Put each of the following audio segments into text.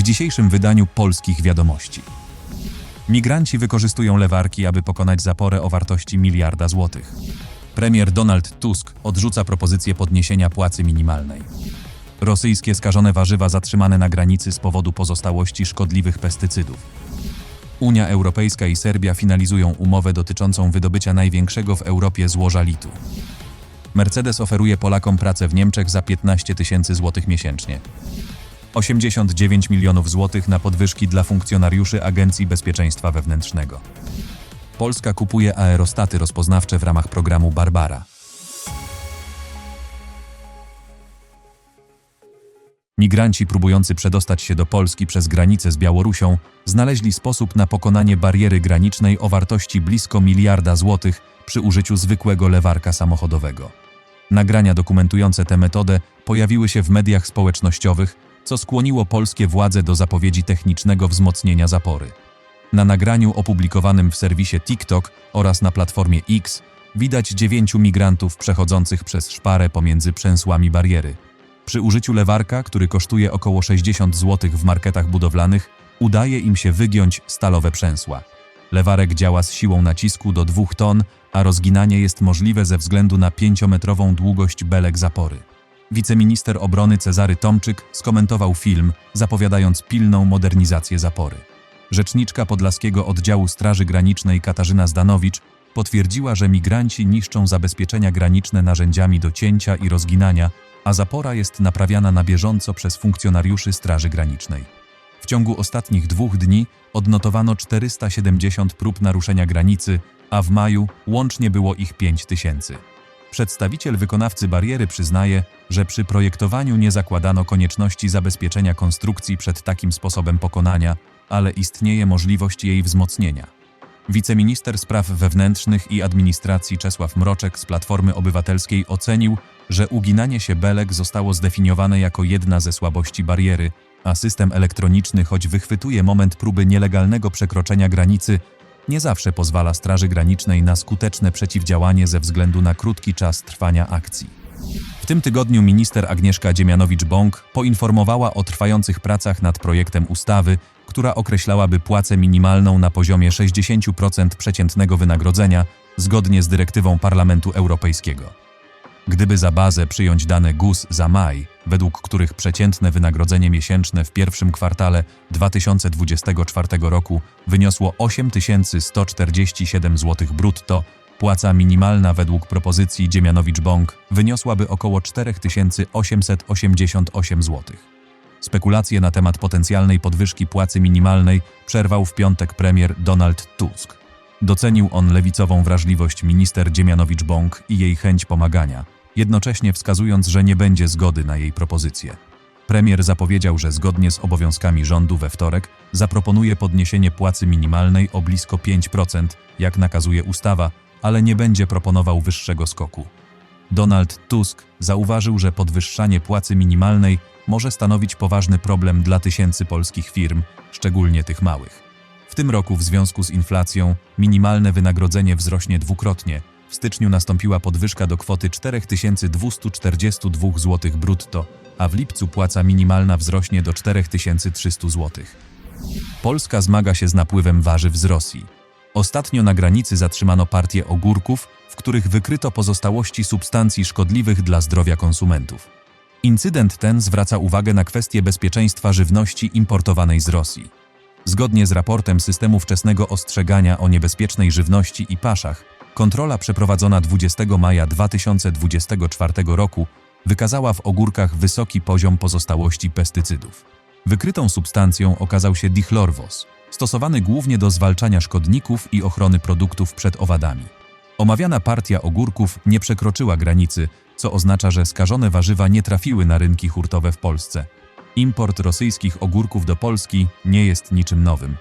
w dzisiejszym wydaniu polskich wiadomości. Migranci wykorzystują lewarki, aby pokonać zaporę o wartości miliarda złotych. Premier Donald Tusk odrzuca propozycję podniesienia płacy minimalnej. Rosyjskie skażone warzywa zatrzymane na granicy z powodu pozostałości szkodliwych pestycydów. Unia Europejska i Serbia finalizują umowę dotyczącą wydobycia największego w Europie złoża litu. Mercedes oferuje Polakom pracę w Niemczech za 15 tysięcy złotych miesięcznie. 89 milionów złotych na podwyżki dla funkcjonariuszy Agencji Bezpieczeństwa Wewnętrznego. Polska kupuje aerostaty rozpoznawcze w ramach programu Barbara. Migranci próbujący przedostać się do Polski przez granicę z Białorusią znaleźli sposób na pokonanie bariery granicznej o wartości blisko miliarda złotych przy użyciu zwykłego lewarka samochodowego. Nagrania dokumentujące tę metodę pojawiły się w mediach społecznościowych, co skłoniło polskie władze do zapowiedzi technicznego wzmocnienia zapory. Na nagraniu opublikowanym w serwisie TikTok oraz na platformie X widać dziewięciu migrantów przechodzących przez szparę pomiędzy przęsłami bariery. Przy użyciu lewarka, który kosztuje około 60 zł w marketach budowlanych, udaje im się wygiąć stalowe przęsła. Lewarek działa z siłą nacisku do 2 ton, a rozginanie jest możliwe ze względu na 5-metrową długość belek zapory. Wiceminister obrony Cezary Tomczyk skomentował film, zapowiadając pilną modernizację zapory. Rzeczniczka Podlaskiego Oddziału Straży Granicznej Katarzyna Zdanowicz potwierdziła, że migranci niszczą zabezpieczenia graniczne narzędziami do cięcia i rozginania, a zapora jest naprawiana na bieżąco przez funkcjonariuszy Straży Granicznej. W ciągu ostatnich dwóch dni odnotowano 470 prób naruszenia granicy, a w maju łącznie było ich 5 tysięcy. Przedstawiciel wykonawcy bariery przyznaje, że przy projektowaniu nie zakładano konieczności zabezpieczenia konstrukcji przed takim sposobem pokonania, ale istnieje możliwość jej wzmocnienia. Wiceminister Spraw Wewnętrznych i Administracji Czesław Mroczek z Platformy Obywatelskiej ocenił, że uginanie się belek zostało zdefiniowane jako jedna ze słabości bariery, a system elektroniczny, choć wychwytuje moment próby nielegalnego przekroczenia granicy, nie zawsze pozwala Straży Granicznej na skuteczne przeciwdziałanie ze względu na krótki czas trwania akcji. W tym tygodniu minister Agnieszka Dziemianowicz-Bąk poinformowała o trwających pracach nad projektem ustawy, która określałaby płacę minimalną na poziomie 60% przeciętnego wynagrodzenia zgodnie z dyrektywą Parlamentu Europejskiego. Gdyby za bazę przyjąć dane GUS za maj, według których przeciętne wynagrodzenie miesięczne w pierwszym kwartale 2024 roku wyniosło 8147 zł brutto, płaca minimalna według propozycji Dziemianowicz-Bąk wyniosłaby około 4888 zł. Spekulacje na temat potencjalnej podwyżki płacy minimalnej przerwał w piątek premier Donald Tusk. Docenił on lewicową wrażliwość minister Dziemianowicz-Bąk i jej chęć pomagania, jednocześnie wskazując, że nie będzie zgody na jej propozycję. Premier zapowiedział, że zgodnie z obowiązkami rządu we wtorek zaproponuje podniesienie płacy minimalnej o blisko 5%, jak nakazuje ustawa, ale nie będzie proponował wyższego skoku. Donald Tusk zauważył, że podwyższanie płacy minimalnej może stanowić poważny problem dla tysięcy polskich firm, szczególnie tych małych. W tym roku w związku z inflacją minimalne wynagrodzenie wzrośnie dwukrotnie. W styczniu nastąpiła podwyżka do kwoty 4242 zł brutto, a w lipcu płaca minimalna wzrośnie do 4300 zł. Polska zmaga się z napływem warzyw z Rosji. Ostatnio na granicy zatrzymano partię ogórków, w których wykryto pozostałości substancji szkodliwych dla zdrowia konsumentów. Incydent ten zwraca uwagę na kwestię bezpieczeństwa żywności importowanej z Rosji. Zgodnie z raportem systemu wczesnego ostrzegania o niebezpiecznej żywności i paszach, kontrola przeprowadzona 20 maja 2024 roku wykazała w ogórkach wysoki poziom pozostałości pestycydów. Wykrytą substancją okazał się dichlorvos, stosowany głównie do zwalczania szkodników i ochrony produktów przed owadami. Omawiana partia ogórków nie przekroczyła granicy, co oznacza, że skażone warzywa nie trafiły na rynki hurtowe w Polsce. Import rosyjskich ogórków do Polski nie jest niczym nowym.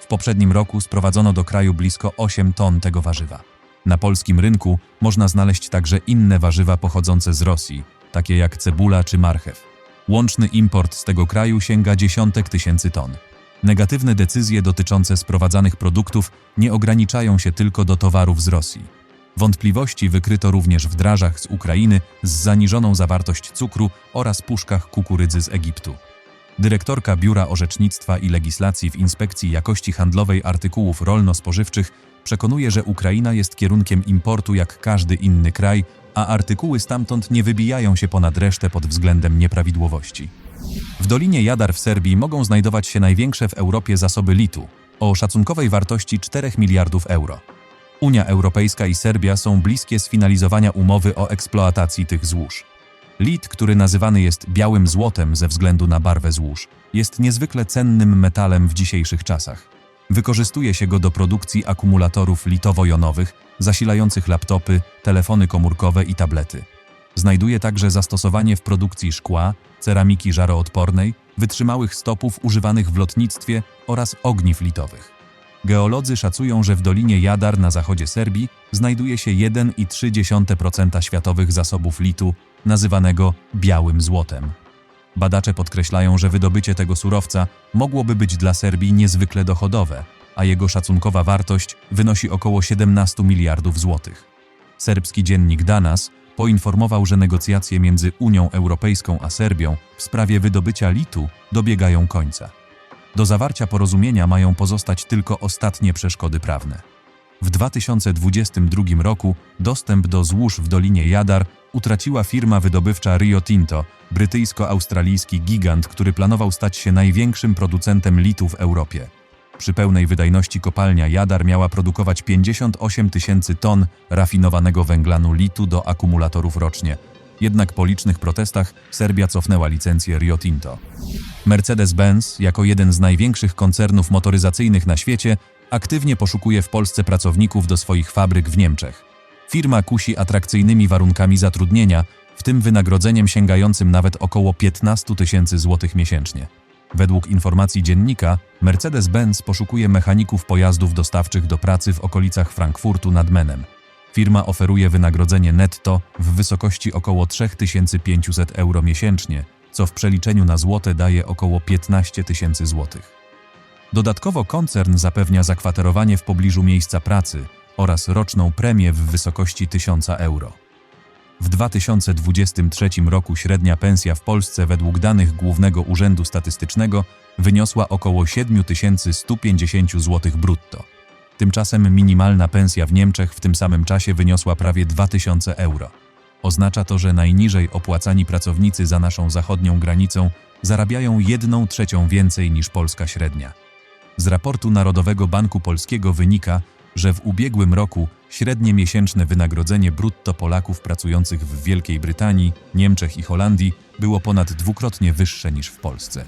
W poprzednim roku sprowadzono do kraju blisko 8 ton tego warzywa. Na polskim rynku można znaleźć także inne warzywa pochodzące z Rosji, takie jak cebula czy marchew. Łączny import z tego kraju sięga dziesiątek tysięcy ton. Negatywne decyzje dotyczące sprowadzanych produktów nie ograniczają się tylko do towarów z Rosji. Wątpliwości wykryto również w drażach z Ukrainy z zaniżoną zawartość cukru oraz puszkach kukurydzy z Egiptu. Dyrektorka Biura Orzecznictwa i Legislacji w Inspekcji Jakości Handlowej Artykułów Rolno-Spożywczych przekonuje, że Ukraina jest kierunkiem importu jak każdy inny kraj, a artykuły stamtąd nie wybijają się ponad resztę pod względem nieprawidłowości. W Dolinie Jadar w Serbii mogą znajdować się największe w Europie zasoby litu o szacunkowej wartości 4 miliardów euro. Unia Europejska i Serbia są bliskie sfinalizowania umowy o eksploatacji tych złóż. Lit, który nazywany jest białym złotem ze względu na barwę złóż, jest niezwykle cennym metalem w dzisiejszych czasach. Wykorzystuje się go do produkcji akumulatorów litowo-jonowych zasilających laptopy, telefony komórkowe i tablety. Znajduje także zastosowanie w produkcji szkła, ceramiki żaroodpornej, wytrzymałych stopów używanych w lotnictwie oraz ogniw litowych. Geolodzy szacują, że w Dolinie Jadar na zachodzie Serbii znajduje się 1,3% światowych zasobów litu, nazywanego białym złotem. Badacze podkreślają, że wydobycie tego surowca mogłoby być dla Serbii niezwykle dochodowe, a jego szacunkowa wartość wynosi około 17 miliardów złotych. Serbski dziennik Danas poinformował, że negocjacje między Unią Europejską a Serbią w sprawie wydobycia litu dobiegają końca. Do zawarcia porozumienia mają pozostać tylko ostatnie przeszkody prawne. W 2022 roku dostęp do złóż w Dolinie Jadar utraciła firma wydobywcza Rio Tinto, brytyjsko-australijski gigant, który planował stać się największym producentem litu w Europie. Przy pełnej wydajności kopalnia Jadar miała produkować 58 tysięcy ton rafinowanego węglanu litu do akumulatorów rocznie. Jednak po licznych protestach Serbia cofnęła licencję Rio Tinto. Mercedes-Benz, jako jeden z największych koncernów motoryzacyjnych na świecie, aktywnie poszukuje w Polsce pracowników do swoich fabryk w Niemczech. Firma kusi atrakcyjnymi warunkami zatrudnienia, w tym wynagrodzeniem sięgającym nawet około 15 tysięcy złotych miesięcznie. Według informacji dziennika, Mercedes-Benz poszukuje mechaników pojazdów dostawczych do pracy w okolicach Frankfurtu nad Menem. Firma oferuje wynagrodzenie netto w wysokości około 3500 euro miesięcznie, co w przeliczeniu na złote daje około 15 tysięcy złotych. Dodatkowo koncern zapewnia zakwaterowanie w pobliżu miejsca pracy oraz roczną premię w wysokości 1000 euro. W 2023 roku średnia pensja w Polsce według danych Głównego Urzędu Statystycznego wyniosła około 7150 zł brutto. Tymczasem minimalna pensja w Niemczech w tym samym czasie wyniosła prawie 2000 euro. Oznacza to, że najniżej opłacani pracownicy za naszą zachodnią granicą zarabiają 1 trzecią więcej niż polska średnia. Z raportu Narodowego Banku Polskiego wynika, że w ubiegłym roku średnie miesięczne wynagrodzenie brutto Polaków pracujących w Wielkiej Brytanii, Niemczech i Holandii było ponad dwukrotnie wyższe niż w Polsce.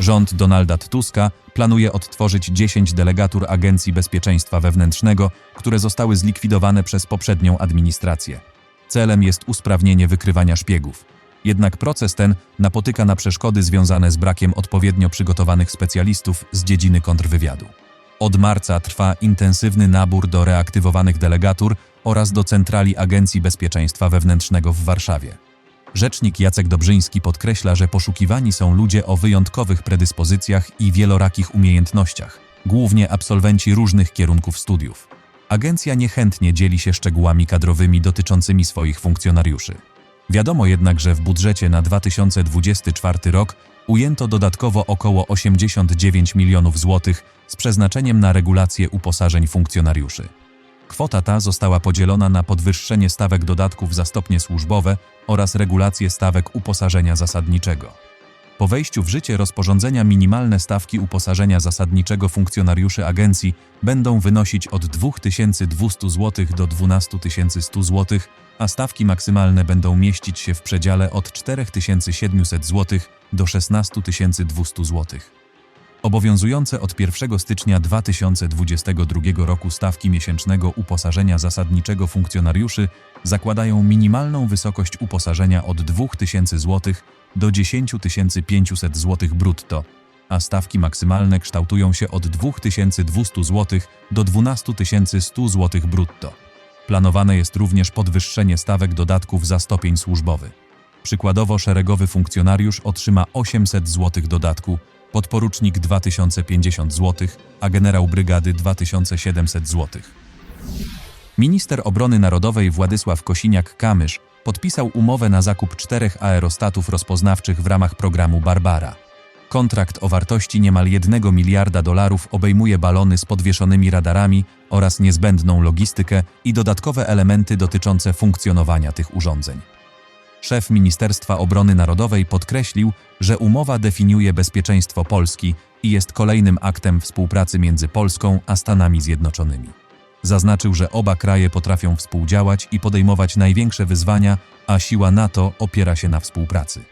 Rząd Donalda Tuska planuje odtworzyć 10 delegatur Agencji Bezpieczeństwa Wewnętrznego, które zostały zlikwidowane przez poprzednią administrację. Celem jest usprawnienie wykrywania szpiegów. Jednak proces ten napotyka na przeszkody związane z brakiem odpowiednio przygotowanych specjalistów z dziedziny kontrwywiadu. Od marca trwa intensywny nabór do reaktywowanych delegatur oraz do centrali Agencji Bezpieczeństwa Wewnętrznego w Warszawie. Rzecznik Jacek Dobrzyński podkreśla, że poszukiwani są ludzie o wyjątkowych predyspozycjach i wielorakich umiejętnościach, głównie absolwenci różnych kierunków studiów. Agencja niechętnie dzieli się szczegółami kadrowymi dotyczącymi swoich funkcjonariuszy. Wiadomo jednak, że w budżecie na 2024 rok ujęto dodatkowo około 89 milionów złotych z przeznaczeniem na regulację uposażeń funkcjonariuszy. Kwota ta została podzielona na podwyższenie stawek dodatków za stopnie służbowe oraz regulację stawek uposażenia zasadniczego. Po wejściu w życie rozporządzenia minimalne stawki uposażenia zasadniczego funkcjonariuszy agencji będą wynosić od 2200 zł do 12100 zł, a stawki maksymalne będą mieścić się w przedziale od 4700 zł do 16200 zł. Obowiązujące od 1 stycznia 2022 roku stawki miesięcznego uposażenia zasadniczego funkcjonariuszy zakładają minimalną wysokość uposażenia od 2000 zł do 10 500 zł brutto, a stawki maksymalne kształtują się od 2200 zł do 12 100 zł brutto. Planowane jest również podwyższenie stawek dodatków za stopień służbowy. Przykładowo szeregowy funkcjonariusz otrzyma 800 zł dodatku, podporucznik 2050 zł, a generał brygady 2700 zł. Minister Obrony Narodowej Władysław Kosiniak-Kamysz podpisał umowę na zakup czterech aerostatów rozpoznawczych w ramach programu Barbara. Kontrakt o wartości niemal 1 miliarda dolarów obejmuje balony z podwieszonymi radarami oraz niezbędną logistykę i dodatkowe elementy dotyczące funkcjonowania tych urządzeń. Szef Ministerstwa Obrony Narodowej podkreślił, że umowa definiuje bezpieczeństwo Polski i jest kolejnym aktem współpracy między Polską a Stanami Zjednoczonymi. Zaznaczył, że oba kraje potrafią współdziałać i podejmować największe wyzwania, a siła NATO opiera się na współpracy.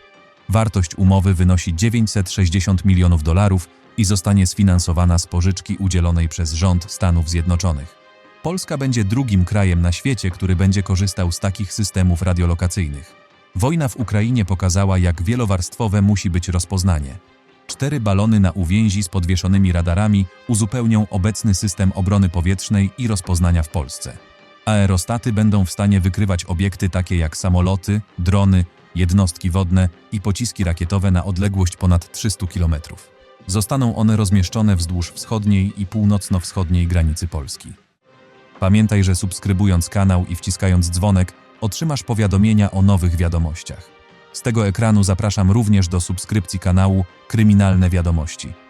Wartość umowy wynosi 960 milionów dolarów i zostanie sfinansowana z pożyczki udzielonej przez rząd Stanów Zjednoczonych. Polska będzie drugim krajem na świecie, który będzie korzystał z takich systemów radiolokacyjnych. Wojna w Ukrainie pokazała, jak wielowarstwowe musi być rozpoznanie. Cztery balony na uwięzi z podwieszonymi radarami uzupełnią obecny system obrony powietrznej i rozpoznania w Polsce. Aerostaty będą w stanie wykrywać obiekty takie jak samoloty, drony, jednostki wodne i pociski rakietowe na odległość ponad 300 km. Zostaną one rozmieszczone wzdłuż wschodniej i północno-wschodniej granicy Polski. Pamiętaj, że subskrybując kanał i wciskając dzwonek, otrzymasz powiadomienia o nowych wiadomościach. Z tego ekranu zapraszam również do subskrypcji kanału Kryminalne Wiadomości.